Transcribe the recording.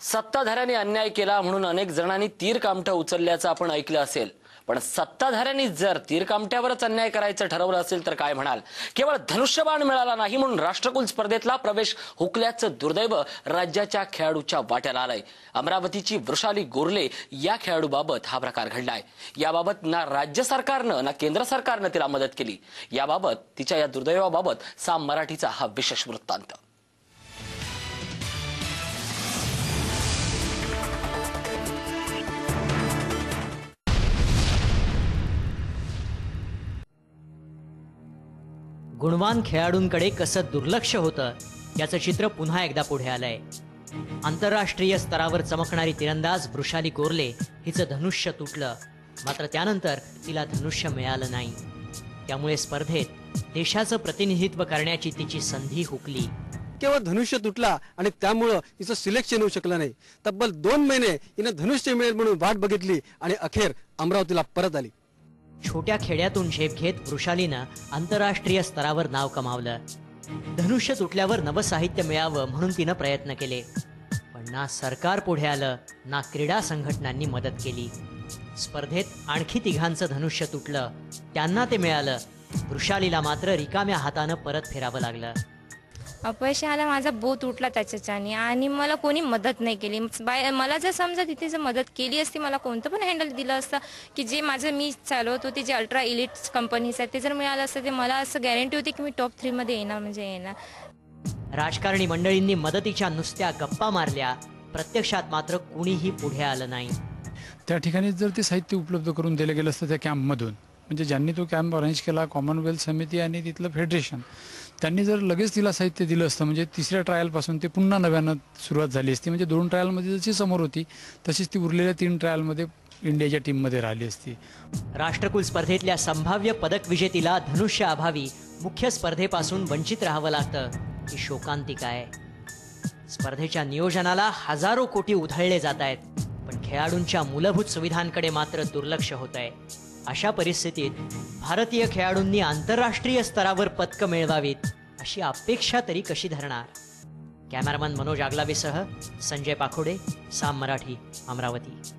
सत्ताधाऱ्यांनी अन्याय केला म्हणून अनेक जणांनी तीर कामठं उचलल्याचं आपण ऐकलं असेल. पण सत्ताधाऱ्यांनी जर तीरकामठ्यावरच अन्याय करायचं ठरवलं असेल तर काय म्हणाल? केवळ धनुष्यबाण मिळाला नाही म्हणून राष्ट्रकुल स्पर्धेतला प्रवेश हुकल्याचं दुर्दैव राज्याच्या खेळाडूच्या वाट्याला आलंय. अमरावतीची वृषाली गोरले या खेळाडूबाबत हा प्रकार घडलाय. याबाबत ना राज्य सरकारनं ना केंद्र सरकारनं तिला मदत केली. याबाबत तिच्या या दुर्दैवाबाबत साम मराठीचा हा विशेष वृत्तांत. गुणवान खेळाडूंकडे कसं दुर्लक्ष होतं याचं चित्र पुन्हा एकदा पुढे आलंय. आंतरराष्ट्रीय स्तरावर चमकणारी तिरंदाज वृषाली गोरले हिचं धनुष्य तुटलं मात्र त्यानंतर तिला धनुष्य मिळालं नाही. त्यामुळे स्पर्धेत देशाचं प्रतिनिधित्व करण्याची तिची संधी हुकली. केवळ धनुष्य तुटला आणि त्यामुळं हिचं सिलेक्शन होऊ शकलं नाही. तब्बल दोन महिने हिनं धनुष्य मिळेल म्हणून वाट बघितली आणि अखेर अमरावतीला परत आली. छोट्या खेड्यातून झेप घेत वृषालीनं आंतरराष्ट्रीय स्तरावर नाव कमावलं. धनुष्य तुटल्यावर नवसाहित्य मिळावं म्हणून तिनं प्रयत्न केले. पण ना सरकार पुढे आलं ना क्रीडा संघटनांनी मदत केली. स्पर्धेत आणखी तिघांचं धनुष्य तुटलं. त्यांना ते मिळालं. वृषालीला मात्र रिकाम्या हातानं परत फिरावं लागलं. अपयश आला माझा बो तुटला त्याच्याच्याने आणि मला कोणी मदत नाही केली. बाय मला जर समजा तिथे जर मदत केली असती मला कोणतं पण हँडल दिलं असतं की जे माझं मी चालवत होते जे अल्ट्रा इलिट कंपनीज आहेत ते जर मिळालं असतं ते मला असं गॅरंटी होती की मी टॉप थ्रीमध्ये येणार म्हणजे येणार. राजकारणी मंडळींनी मदतीच्या नुसत्या गप्पा मारल्या प्रत्यक्षात मात्र कुणीही पुढे आलं नाही. त्या ठिकाणी जर ते साहित्य उपलब्ध करून दिलं गेलं असतं त्या कॅम्पमधून म्हणजे ज्यांनी तो कॅम्प अरेंज केला कॉमनवेल्थ समिती आणि तिथलं फेडरेशन त्यांनी जर लगेच तिला साहित्य दिलं असतं म्हणजे तिसऱ्या ट्रायलपासून ते पुन्हा नव्यानं सुरुवात झाली असती म्हणजे दोन ट्रायलमध्ये जशी समोर होती तशीच ती उरलेल्या तीन ट्रायलमध्ये इंडियाच्या टीममध्ये राहिली असती. राष्ट्रकुल स्पर्धेतल्या संभाव्य पदक विजेतीला धनुष्य अभावी मुख्य स्पर्धेपासून वंचित राहावं लागतं. ही शोकांतिका आहे. स्पर्धेच्या नियोजनाला हजारो कोटी उधळले जात आहेत पण खेळाडूंच्या मूलभूत सुविधांकडे मात्र दुर्लक्ष होत आहे अशा परिस्थितीत भारतीय खेळाडूंनी आंतरराष्ट्रीय स्तरावर पदकं मिळवावीत अशी अपेक्षा तरी कशी धरणार? कॅमेरामन मनोज आगलावेसह संजय पाखोडे साम मराठी अमरावती.